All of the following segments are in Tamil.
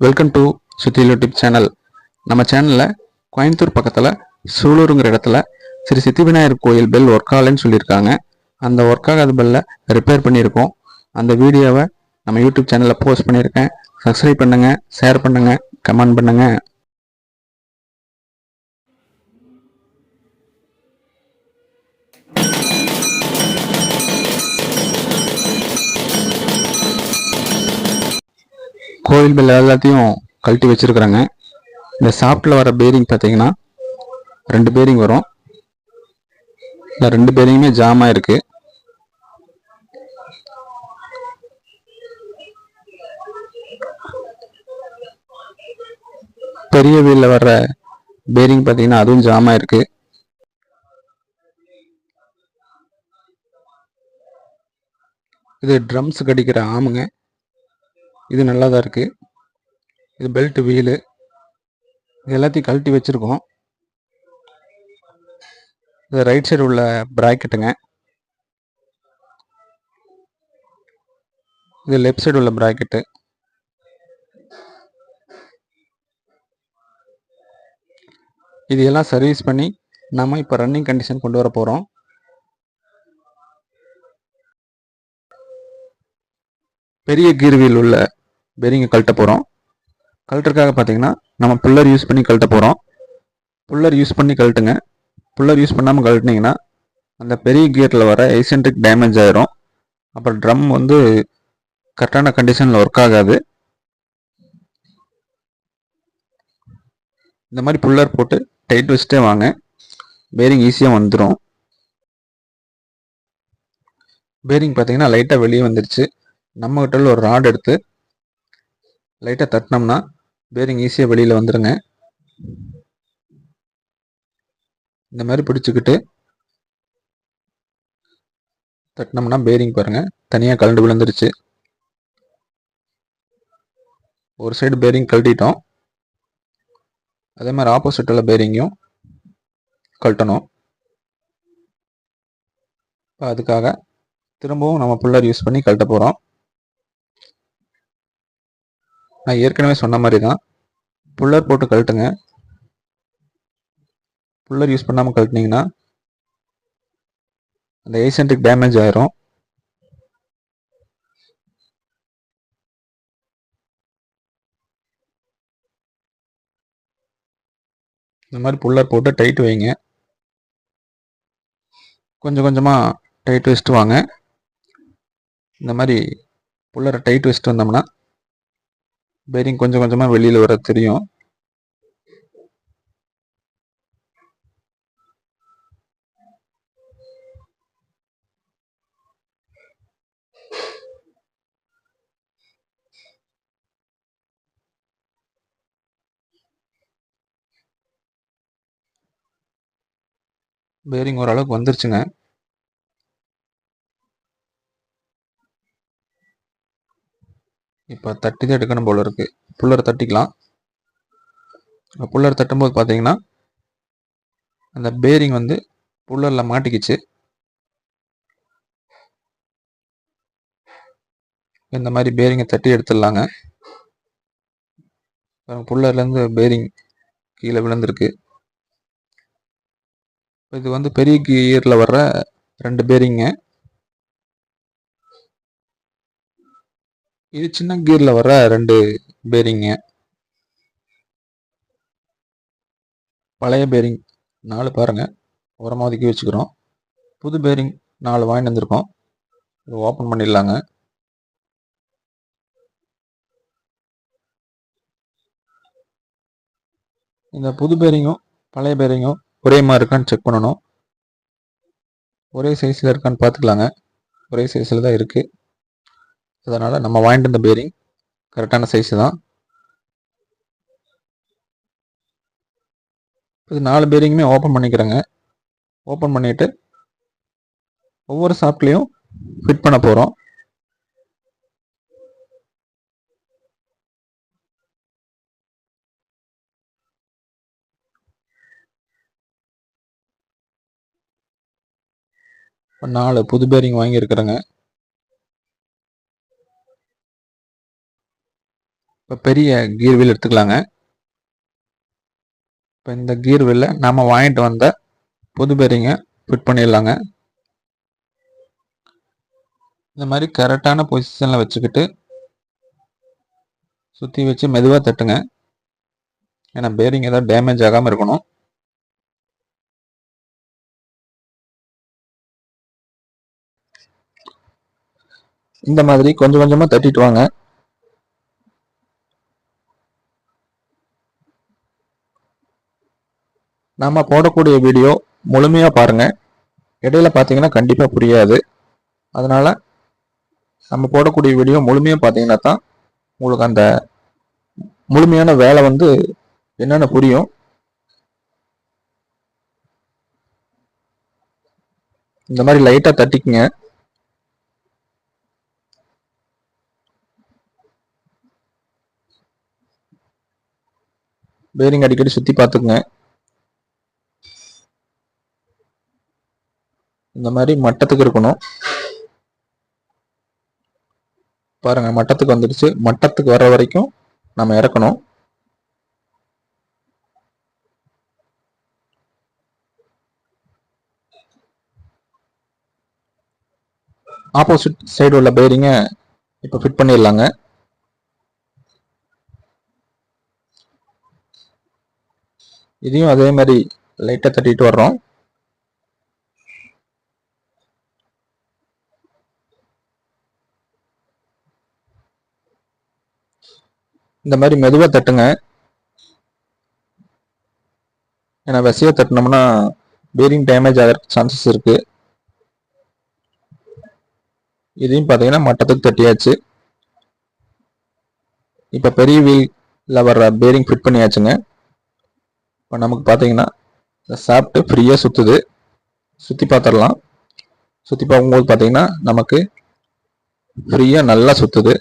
Welcome to Suthi YouTube channel நம்ம சேனலில் கோயம்புத்தூர் பக்கத்தில் சூலூருங்கிற இடத்துல ஸ்ரீ சித்தி விநாயகர் கோயில் பெல் ஒர்க் ஆகலைன்னு சொல்லியிருக்காங்க. அந்த ஒர்க் ஆகாத பெல்லை ரிப்பேர் பண்ணியிருக்கோம். அந்த வீடியோவை நம்ம யூடியூப் சேனலில் போஸ்ட் பண்ணியிருக்கேன். சப்ஸ்கிரைப் பண்ணுங்கள் ஷேர் பண்ணுங்கள் கமெண்ட் பண்ணுங்கள் கோயில் பெல் எல்லாத்தையும் கழட்டி வச்சிருக்கிறாங்க. இந்த சாப்பிட்டில் வர பேரிங் பார்த்தீங்கன்னா ரெண்டு பேரிங் வரும். இந்த ரெண்டு பேரிங்குமே ஜாம் ஆயிருக்கு. பெரிய வீலில் வர்ற பேரிங் பார்த்தீங்கன்னா அதுவும் ஜாம் ஆயிருக்கு. இது ட்ரம்ஸ் கடிக்கிற ஆமுங்க இது நல்லா தான் இருக்குது இது பெல்ட் வீலு இது எல்லாத்தையும் கழட்டி வச்சுருக்கோம். இது ரைட் சைடு உள்ள ப்ராக்கெட்டுங்க இது லெஃப்ட் சைடு உள்ள ப்ராக்கெட்டு இது எல்லாம் சர்வீஸ் பண்ணி நம்ம இப்போ ரன்னிங் கண்டிஷன் கொண்டு வர போகிறோம் பெரிய கீர் வீல் உள்ள பெரிங்கை கழட்ட போகிறோம் கழட்டுறதுக்காக பார்த்தீங்கன்னா நம்ம புல்லர் யூஸ் பண்ணி கழட்ட போகிறோம் புல்லர் யூஸ் பண்ணி கழட்டுங்க. புல்லர் யூஸ் பண்ணாமல் கழட்டினீங்கன்னா அந்த பெரிய கியரில் வர ஐசென்ட்ரிக் டேமேஜ் ஆயிரும். அப்புறம் ட்ரம் வந்து கரெக்டான கண்டிஷனில் ஒர்க் ஆகாது. இந்த மாதிரி புல்லர் போட்டு டைட் வச்சுட்டே வாங்க. பேரிங் ஈஸியாக வந்துடும் பேரிங் பார்த்தீங்கன்னா லைட்டாக வெளியே வந்துருச்சு. நம்மகிட்ட ஒரு ராட் எடுத்து லைட்டாக தட்டினோம்னா பேரிங் ஈஸியாக வெளியில் வந்துடுங்க இந்த மாதிரி பிடிச்சிக்கிட்டு தட்டினோம்னா பேரிங் பாருங்கள் தனியாக கலண்டு விழுந்துருச்சு. ஒரு சைடு பேரிங் கழட்டிட்டோம். அதே மாதிரி ஆப்போசிட் உள்ள பேரிங்கும் கழட்டணும். இப்போ அதுக்காக திரும்பவும் நம்ம புல்லர் யூஸ் பண்ணி கழட்ட போகிறோம் நான் ஏற்கனவே சொன்ன மாதிரி தான் புல்லர் போட்டு கழட்டுங்க. புல்லர் யூஸ் பண்ணாமல் கழட்டினீங்கன்னா அந்த ஏசென்ட்ரிக் டேமேஜ் ஆயிரும். இந்த மாதிரி புல்லர் போட்டு டைட் வைங்க. கொஞ்சம் கொஞ்சமாக டைட் வச்சுட்டு வாங்க. இந்த மாதிரி புல்லரை டைட் வச்சுட்டு வந்தோம்னா பேரிங் கொஞ்சம் கொஞ்சமாக வெளியில் வர தெரியும். பேரிங் ஓரளவுக்கு வந்துருச்சுங்க. இப்போ தட்டி தான் எடுக்கணும் போல இருக்கு. புல்லரை தட்டிக்கலாம். புல்லர் தட்டும்போது பார்த்தீங்கன்னா அந்த பேரிங் வந்து புல்லரில் மாட்டிக்கிச்சு. இந்த மாதிரி பேரிங்கை தட்டி எடுத்துடலாங்க. புல்லர்லேருந்து பேரிங் கீழே விழுந்திருக்கு. இது வந்து பெரிய கியரில் வர்ற ரெண்டு பேரிங்க இது சின்ன கீரில் வர ரெண்டு பேரிங்க பழைய பேரிங் நாலு பாருங்க. உரமா ஒதுக்கி வச்சுக்கிறோம். புது பேரிங் நாலு வாங்கிட்டு வந்திருக்கோம். ஓப்பன் பண்ணிடலாங்க. இந்த புது பேரிங்கும் பழைய பேரிங்கும் ஒரே மாதிரி இருக்கான்னு செக் பண்ணணும். ஒரே சைஸில் இருக்கான்னு பார்த்துக்கலாங்க. ஒரே சைஸில் தான் இருக்குது அதனால் நம்ம வாங்கிட்டு இருந்த பேரிங் கரெக்டான சைஸு தான். இது நாலு பேரிங்குமே ஓப்பன் பண்ணிக்கிறேங்க. ஓப்பன் பண்ணிவிட்டு ஒவ்வொரு ஷாப்லேயும் ஃபிட் பண்ண போகிறோம் நாலு புது பேரிங் வாங்கியிருக்கிறேங்க. இப்போ பெரிய கீர் வீல் எடுத்துக்கலாங்க. இப்போ இந்த கீர் வீல்ல நாம் வாங்கிட்டு வந்த புது பேரிங்க ஃபிட் பண்ணிடலாங்க. இந்த மாதிரி கரெக்டான பொசிஷனில் வச்சுக்கிட்டு சுற்றி வச்சு மெதுவாக தட்டுங்க. ஏன்னா பேரிங் ஏதாவது டேமேஜ் ஆகாமல் இருக்கணும். இந்த மாதிரி கொஞ்சம் கொஞ்சமாக தட்டிட்டு வாங்க. நாம் போடக்கூடிய வீடியோ முழுமையாக பாருங்கள் இடையில பார்த்தீங்கன்னா கண்டிப்பாக புரியாது. அதனால் நம்ம போடக்கூடிய வீடியோ முழுமையாக பார்த்தீங்கன்னா தான் உங்களுக்கு அந்த முழுமையான வேலை வந்து என்னென்ன புரியும். இந்த மாதிரி லைட்டாக தட்டிக்குங்க. பேரிங் அடிக்கடி சுற்றி பார்த்துக்குங்க. இந்த மாதிரி மட்டத்துக்கு இருக்கணும். பாருங்க மட்டத்துக்கு வந்துடுச்சு. மட்டத்துக்கு வர வரைக்கும் நம்ம இறக்கணும். ஆப்போசிட் சைடு உள்ள பேரிங்கை இப்போ ஃபிட் பண்ணிடலாங்க. இதையும் அதே மாதிரி லைட்டாக தட்டிட்டு வர்றோம். இந்த மாதிரி மெதுவாக தட்டுங்க. ஏன்னா விசையை தட்டினோம்னா பேரிங் டேமேஜ் ஆகிறதுக்கு சான்சஸ் இருக்குது இதையும் பார்த்தீங்கன்னா மட்டத்துக்கு தட்டியாச்சு. இப்போ பெரிய வீலில் வர்ற பேரிங் ஃபிட் பண்ணியாச்சுங்க. இப்போ நமக்கு பார்த்தீங்கன்னா சாப்பிட்டு ஃப்ரீயாக சுற்றுது சுற்றி பார்த்துடலாம் சுற்றி பார்க்கும்போது பார்த்தீங்கன்னா நமக்கு ஃப்ரீயாக நல்லா சுற்றுது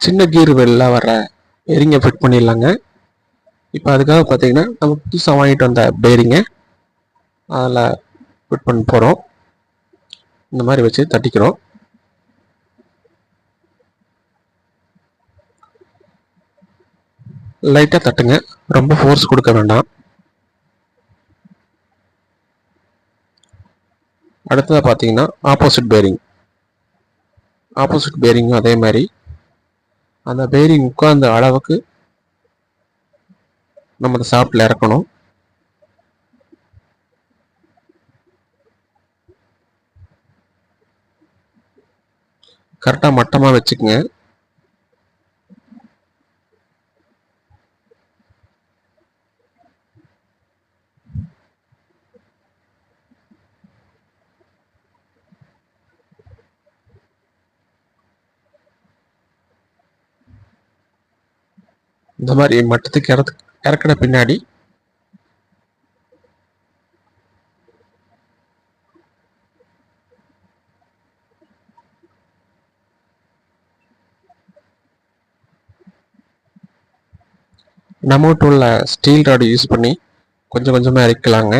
சின்ன கீர் வெளில வர பேரிங்கை ஃபிட் பண்ணிடலாங்க. இப்போ அதுக்காக பார்த்தீங்கன்னா நம்ம புதுசாக வாங்கிட்டு வந்த பேரிங்கை அதில் ஃபிட் பண்ண போகிறோம் இந்த மாதிரி வச்சு தட்டிக்கிறோம். லைட்டாக தட்டுங்க. ரொம்ப ஃபோர்ஸ் கொடுக்க வேண்டாம். அடுத்ததாக பார்த்தீங்கன்னா ஆப்போசிட் பேரிங் ஆப்போசிட் பேரிங்கும் அதே மாதிரி அந்த பேரிங் உட்கார்ந்த அளவுக்கு நம்ம அந்த சாப்பிட்ல இறக்கணும். கரெக்டாக மட்டமாக வச்சுக்கோங்க. இந்த மாதிரி மட்டத்துக்கு இறத்து இறக்கின பின்னாடி நம்மகிட்ட உள்ள ஸ்டீல் ராடு யூஸ் பண்ணி கொஞ்சம் கொஞ்சமாக இறக்கலாங்க.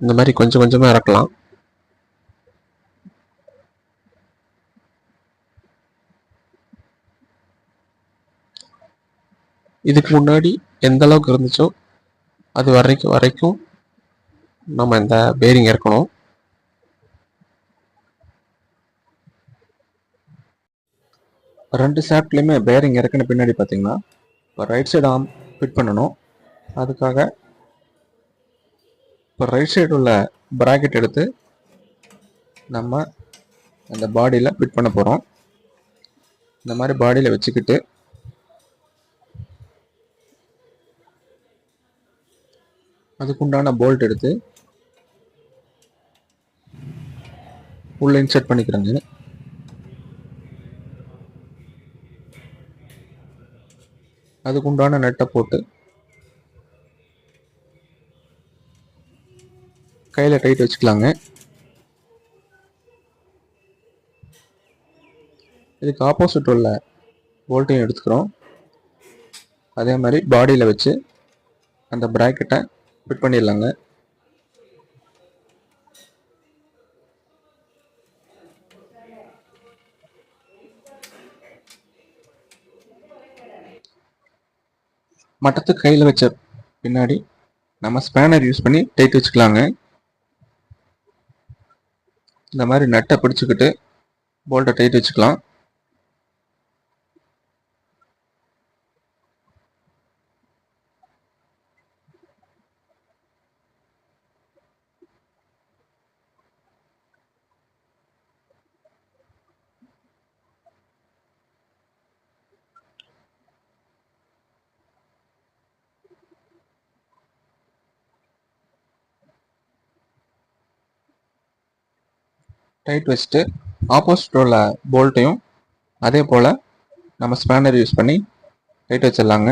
இந்த மாதிரி கொஞ்சம் கொஞ்சமாக இறக்கலாம். இதுக்கு முன்னாடி எந்த அளவுக்கு இருந்துச்சோ அது வரைக்கும் வரைக்கும் நம்ம இந்த பேரிங் இறக்கணும் ரெண்டு ஷாப்ட்லேயுமே பேரிங் இறக்கின பின்னாடி பார்த்தீங்கன்னா இப்போ ரைட் சைடு ஆம் ஃபிட் பண்ணணும். அதுக்காக இப்போ ரைட் சைடு உள்ள ப்ராக்கெட் எடுத்து நம்ம அந்த பாடியில் ஃபிட் பண்ண போகிறோம் இந்த மாதிரி பாடியில் வச்சுக்கிட்டு அதுக்குண்டான போல்ட் எடுத்து உள்ள இன்சர்ட் பண்ணிக்கிறேங்க அதுக்குண்டான நெட்டை போட்டு கையில் டைட் வச்சுக்கலாங்க. இதுக்கு ஆப்போசிட் உள்ள போல்ட்டையும் எடுத்துக்கிறோம். அதே மாதிரி பாடியில் வச்சு அந்த ப்ராக்கெட்டை ஃபிட் பண்ணிடலாங்க. மட்டத்து கையில் வச்ச பின்னாடி நம்ம ஸ்பேனர் யூஸ் பண்ணி டைட் வச்சுக்கலாங்க. இந்த மாதிரி நட்டை பிடிச்சிக்கிட்டு போல்ட்டை டைட் வச்சுக்கலாம். டைட் வச்சுட்டு ஆப்போசிட் உள்ள போல்ட்டையும் அதே போல் நம்ம ஸ்பேனர் யூஸ் பண்ணி டைட் வச்சிடலாங்க.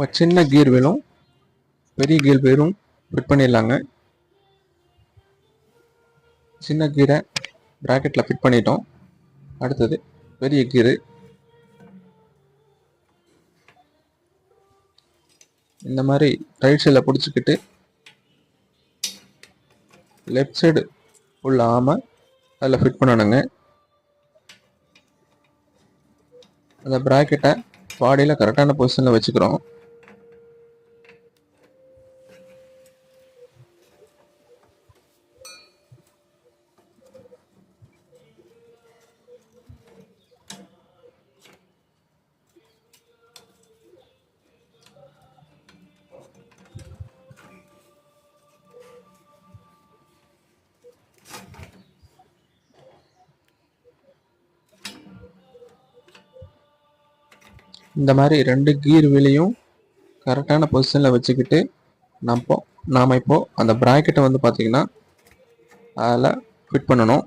ஒரு சின்ன கீர் வீலும் பெரிய கீர் வீலும் ஃபிட் பண்ணிடலாங்க. சின்ன கீரை ப்ராக்கெட்டில் ஃபிட் பண்ணிட்டோம். அடுத்தது பெரிய கீரு இந்த மாதிரி ரைட் சைடில் பிடிச்சிக்கிட்டு லெஃப்ட் சைடு உள்ள ஆமை அதில் ஃபிட் பண்ணணுங்க. அந்த ப்ராக்கெட்டை பாடியில் கரெக்டான பொசிஷனில் வச்சுக்கிறோம். இந்த மாதிரி ரெண்டு கீர் வீலையும் கரெக்டான பொசிஷனில் வச்சுக்கிட்டு நம்ம நாம் இப்போது அந்த ப்ராக்கெட்டை வந்து பார்த்திங்கன்னா அதில் ஃபிட் பண்ணணும்.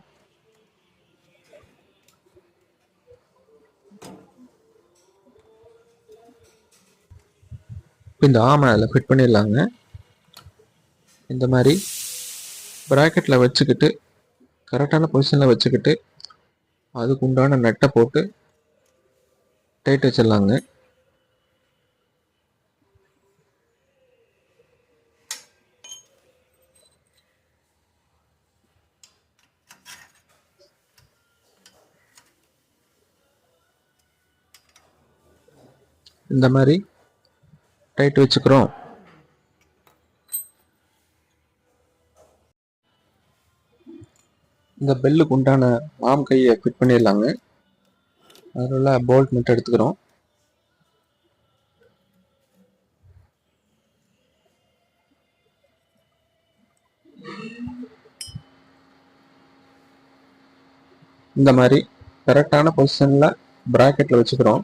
இந்த ஆமை அதில் ஃபிட் பண்ணிடலாங்க. இந்த மாதிரி ப்ராக்கெட்டில் வச்சுக்கிட்டு கரெக்டான பொசிஷனில் வச்சுக்கிட்டு அதுக்கு உண்டான நெட்டை போட்டு டைட் வச்சிடலாங்க. இந்த மாதிரி டைட் வச்சுக்கிறோம். இந்த பெல்லுக்கு உண்டான மாம் கையை ஃபிட் பண்ணிடலாங்க. அதில் உள்ள போல்ட் மட்டும் எடுத்துக்கிறோம். இந்த மாதிரி கரெக்டான பொசிஷனில் ப்ராக்கெட்டில் வச்சுக்கிறோம்.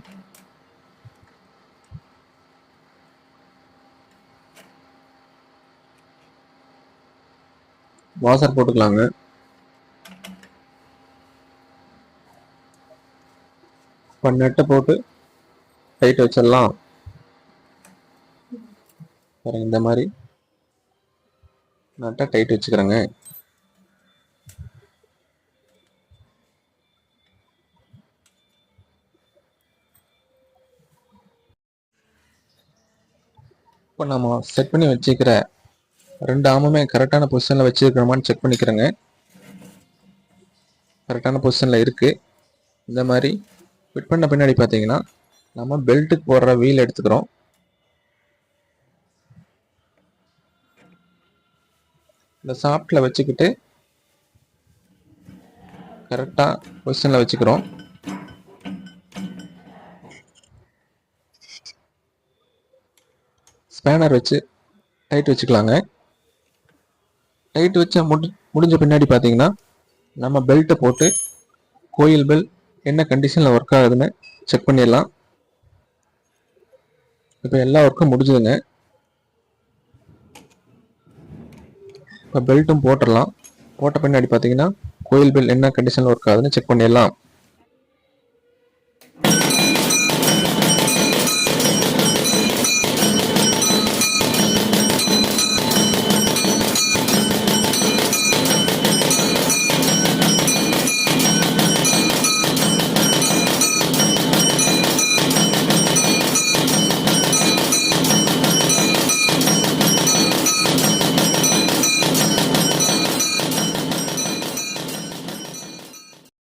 வாசர் போட்டுக்கலாங்க. இப்போ நெட்டை போட்டு டைட் வச்சிடலாம். பாருங்க இந்த மாதிரி நட்டை டைட் வச்சுக்கிறேங்க. இப்போ நம்ம செட் பண்ணி வச்சுக்கிற ரெண்டு ஆமுமே கரெக்டான பொசிஷனில் வச்சுருக்கிறோமான்னு செக் பண்ணிக்கிறேங்க. கரெக்டான பொசிஷனில் இருக்குது இந்த மாதிரி ஃபிட் பண்ண பின்னாடி பார்த்தீங்கன்னா நம்ம பெல்ட்டுக்கு போடுற வீல் எடுத்துக்கிறோம். இந்த சாஃப்டில் வச்சுக்கிட்டு கரெக்டாக பொசிஷனில் வச்சுக்கிறோம். ஸ்பேனர் வச்சு டைட் வச்சுக்கலாங்க. டைட் வச்ச முடி முடிஞ்ச பின்னாடி பார்த்தீங்கன்னா நம்ம பெல்ட்டை போட்டு கோயில் பெல் என்ன கண்டிஷனில் ஒர்க் ஆகுதுன்னு செக் பண்ணிடலாம். இப்போ எல்லா ஒர்க்கும் முடிஞ்சதுங்க. இப்போ பெல்ட்டும் போட்டுடலாம். போட்ட பின்னாடி பார்த்தீங்கன்னா கோயில் பெல் என்ன கண்டிஷனில் ஒர்க் ஆகுதுன்னு செக் பண்ணிடலாம்.